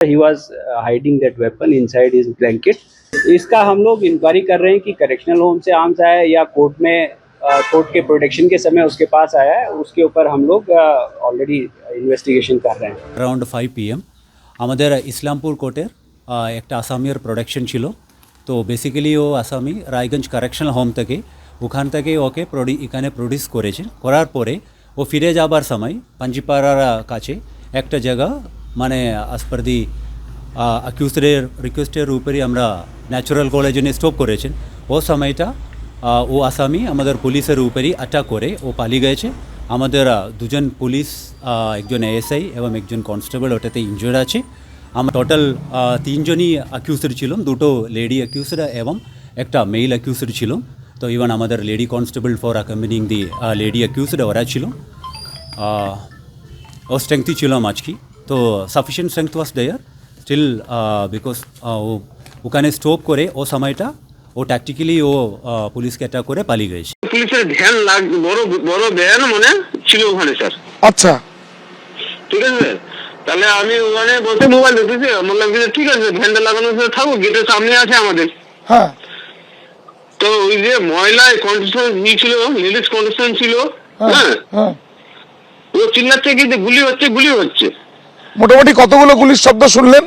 he was hiding that weapon inside his blanket इसका हम लोग इंक्वायरी कर रहे हैं कि करेक्शनल होम से आर्म्स आया है या कोर्ट में कोर्ट के प्रोटेक्शन के समय उसके पास आया है उसके ऊपर हम लोग ऑलरेडी इन्वेस्टिगेशन कर रहे हैं অ্যারাউন্ড ফাইভ পিএম আমাদের ইসলামপুর কোর্টের আহ, একটা আসামির প্রোডাকশন ছিল তো বেসিক্যালি ও আসামি রায়গঞ্জ কারেকশনাল হোম থেকে ওখান থেকে ওকে প্রডি এখানে প্রডিউস করেছে করার পরে ও ফিরে যাবার সময় পাঞ্জিপাড়ার কাছে একটা জায়গা মানে আজ পার দি অ্যাকিউজের রিকোয়েস্টের উপরই আমরা ন্যাচুরাল কলেজে স্টপ করেছেন। ও সময়টা ও আসামি আমাদের পুলিশের উপরই অ্যাটাক করে ও পালিয়ে গেছে। আমাদের দুজন পুলিশ আহ, একজন এএসআই এবং একজন কনস্টেবল ওটাতে ইনজুর্ড আছে। আমরা টোটাল তিনজনই অ্যাকিউজড ছিলাম দুটো লেডি অ্যাকিউজড এবং একটা মেল অ্যাকিউজড ছিল তো ইভেন আমাদের lady constable for accompanying the lady accused ওরা ছিল। ও স্ট্রেংথই ছিল আজকে। তো sufficient strength was there still because ও ওখানে স্টপ করে ও সময়টা ও ট্যাকটিক্যালি ও পুলিশকে অ্যাটাক করে পালিয়ে গেছে পুলিশের ভ্যান লাগ বড় বড় ভ্যান মানে ছিল ওখানে স্যার আচ্ছা ঠিক আছে তাহলে আমি ওখানে বসে মোবাইল দেখতেছি বললাম যে ঠিক আছে ভ্যানটা লাগানো থাকুক গেটের সামনে আছে আমাদের হ্যাঁ তো ওই যে ময়লায় কন্ডিশন ই ছিল লেডিস কন্ডিশন ছিল হ্যাঁ ও চিল্লাচ্ছে কি যে গুলি হচ্ছে গুলি হচ্ছে মোটামুটি কতগুলো গুলির শব্দ শুনলেন?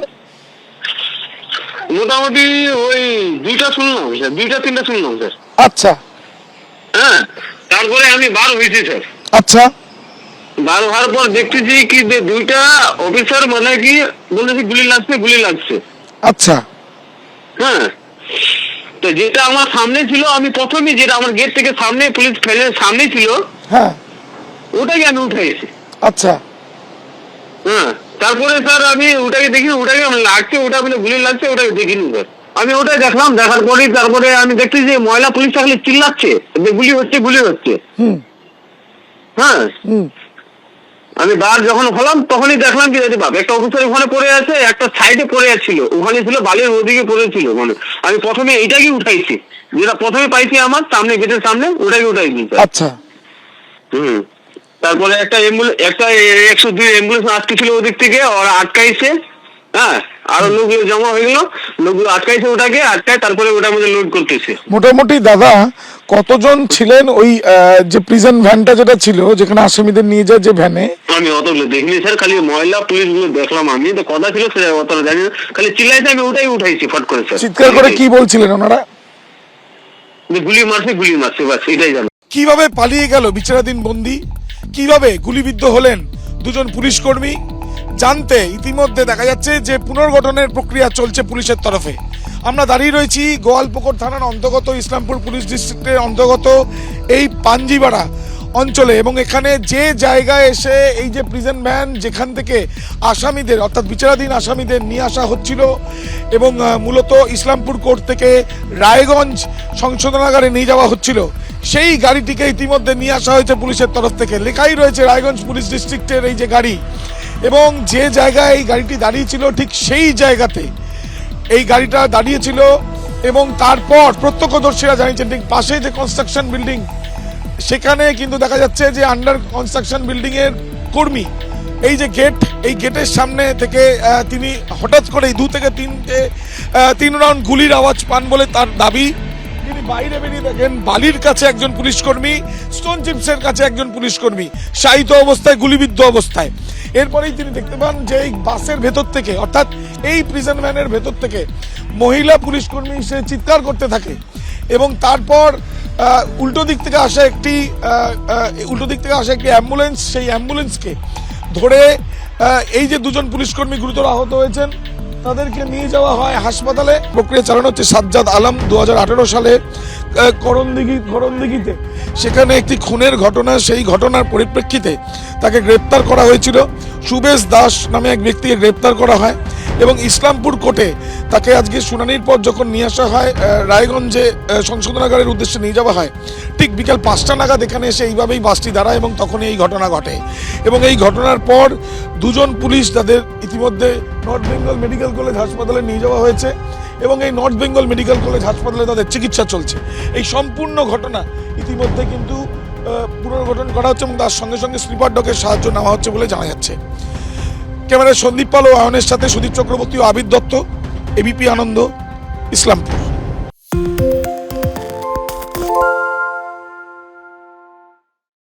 মোটামুটি ওই দুইটা শুনলাম স্যার। দুইটা তিনটা শুনলাম স্যার। আচ্ছা। হ্যাঁ তারপরে আমি বার হয়েছি স্যার। আচ্ছা। বার হওয়ার পর দেখতেছি কি যে দুইটা অফিসার মানে কি বলতেছি গুলি লাগছে গুলি লাগছে। আচ্ছা। হ্যাঁ। তো যেটা আমার সামনে ছিল আমি প্রথমে যেটা আমার গেট থেকে সামনে পুলিশ ফেলে সামনে ছিল হ্যাঁ। ওটাকে আমি উঠাইছি। আচ্ছা। হ্যাঁ। তারপরে স্যার আমি ওটাকে দেখি ওটাকে লাগছে ওটা মানে গুলি লাগছে ওটাকে দেখিনি স্যার। আমি ওটা দেখলাম দেখার পরেই তারপরে আমি দেখছি যে ময়লা পুলিশ থাকলে চিল্লাচ্ছে যে গুলি হচ্ছে গুলি হচ্ছে। হ্যাঁ। আমি বার যখন হলাম তখনই দেখলাম কি যে বাপ একটা অফিসার ওখানে পড়ে আছে একটা সাইডে পড়ে ছিল ওখানে ছিল বালির ওদিকে পড়েছিল মানে আমি প্রথমে এইটাকে উঠাইছি। যেটা প্রথমে পাইছি আমার সামনে গেটের সামনে ওটাকে উঠাইছি আচ্ছা। হুম। তারপরে একটা একটা একশো দুই অ্যাম্বুলেন্স আটকে ছিল ওদিক থেকে ওরা আটকাইছে হ্যাঁ? আরও লোকগুলো জমা হয়ে গেল লোকগুলো আটকাইছে ওটাকে আটকায় তারপরে ওটার মধ্যে লোড করতেছে। মোটামুটি দাদা কতজন ছিলেন ওই যে প্রিজন ভ্যানটা যেটা ছিল যেখানে আসামিদের নিয়ে যায় যে ভ্যানে আমি অতগুলো দেখিনি স্যার খালি মহিলা পুলিশগুলো দেখলাম আমি। তো কথা ছিল সেটা অতটা জানি না। খালি চিল্লাইছে আমি ওটাই উঠাইছি ফট করে স্যার চিৎকার করে কি বলছিলেন ওনারা? গুলি মারছে গুলি মারছে বাস এটাই জানো। কীভাবে পালিয়ে গেল বিচারাধীন বন্দি? কীভাবে গুলিবিদ্ধ হলেন দুজন পুলিশ কর্মী? জানতে ইতিমধ্যে দেখা যাচ্ছে যে পুনর্গঠনের প্রক্রিয়া চলছে পুলিশের তরফে। আমরা দাঁড়িয়ে রয়েছি গোয়ালপুকুর থানার অন্তর্গত ইসলামপুর পুলিশ ডিস্ট্রিক্টের অন্তর্গত এই পাঞ্জিবাড়া অঞ্চলে এবং এখানে যে জায়গায় এসে এই যে প্রিজেন্ট ভ্যান যেখান থেকে আসামিদের, অর্থাৎ বিচারাধীন আসামিদের নিয়ে আসা হচ্ছিল এবং মূলত ইসলামপুর কোর্ট থেকে রায়গঞ্জ সংশোধনাগারে নিয়ে যাওয়া হচ্ছিল। সেই গাড়িটিকে ইতিমধ্যে নিয়ে আসা হয়েছে পুলিশের তরফ থেকে। লেখাই রয়েছে রায়গঞ্জ পুলিশ ডিস্ট্রিক্টের এই যে গাড়ি এবং যে জায়গায় এই গাড়িটি দাঁড়িয়েছিল ঠিক সেই জায়গাতে এই গাড়িটা দাঁড়িয়েছিল এবং তারপর প্রত্যক্ষদর্শীরা জানিয়েছেন ঠিক পাশে যে কনস্ট্রাকশন বিল্ডিং সেখানে কিন্তু দেখা যাচ্ছে যে আন্ডার কনস্ট্রাকশন বিল্ডিং এর কর্মী, এই যে গেট এই গেটের সামনে থেকে তিনি হঠাৎ করেই দু থেকে তিনটে তিন রাউন্ড গুলির আওয়াজ পান বলে তার দাবি। বাইরে বেরিয়ে দেখেন, বালির কাছে একজন পুলিশ কর্মী স্টোন চিপসের কাছে একজন পুলিশ কর্মী শায়িত অবস্থায়, গুলিবিদ্ধ অবস্থায়। এরপরেই তিনি দেখতে পান যে এই বাসের ভেতর থেকে, অর্থাৎ এই প্রিজন ভ্যানের ভেতর থেকে মহিলা পুলিশ কর্মী সে চিৎকার করতে থাকে এবং তারপর উল্টো দিক থেকে আসা একটি উল্টো দিক থেকে আসা একটি অ্যাম্বুলেন্স সেই অ্যাম্বুলেন্সকে ধরে এই যে দুজন পুলিশ কর্মী গুরুতর আহত হয়েছেন তাদেরকে নিয়ে যাওয়া হয় হাসপাতালে। প্রক্রিয়া চালানো হচ্ছে সাজ্জাদ আলম দু হাজার আঠেরো সালে করণদিঘি করণদিঘিতে। সেখানে একটি খুনের ঘটনা, সেই ঘটনার পরিপ্রেক্ষিতে তাকে গ্রেপ্তার করা হয়েছিল। সুবেশ দাস নামে এক ব্যক্তিকে গ্রেপ্তার করা হয়। এবং ইসলামপুর কোর্টে তাকে আজকে শুনানির পর যখন নিয়ে আসা হয় রায়গঞ্জে সংশোধনাগারের উদ্দেশ্যে নিয়ে যাওয়া হয়, ঠিক বিকাল পাঁচটা নাগাদ এখানে এসে এইভাবেই বাসটি দাঁড়ায় এবং তখনই এই ঘটনা ঘটে। এবং এই ঘটনার পর দুজন পুলিশ তাদের ইতিমধ্যে নর্থ বেঙ্গল মেডিকেল কলেজ হাসপাতালে নিয়ে যাওয়া হয়েছে এবং এই নর্থ বেঙ্গল মেডিকেল কলেজ হাসপাতালে তাদের চিকিৎসা চলছে। এই সম্পূর্ণ ঘটনা ইতিমধ্যে কিন্তু পুনর্গঠন করা হচ্ছে এবং তার সঙ্গে সঙ্গে স্লিপার ডকের সাহায্য নেওয়া হচ্ছে বলে জানা যাচ্ছে। ক্যামেরায় সন্দীপ পাল ও আয়নের সাথে সুদীপ চক্রবর্তী ও আবির দত্ত এবিপি আনন্দ ইসলামপুর।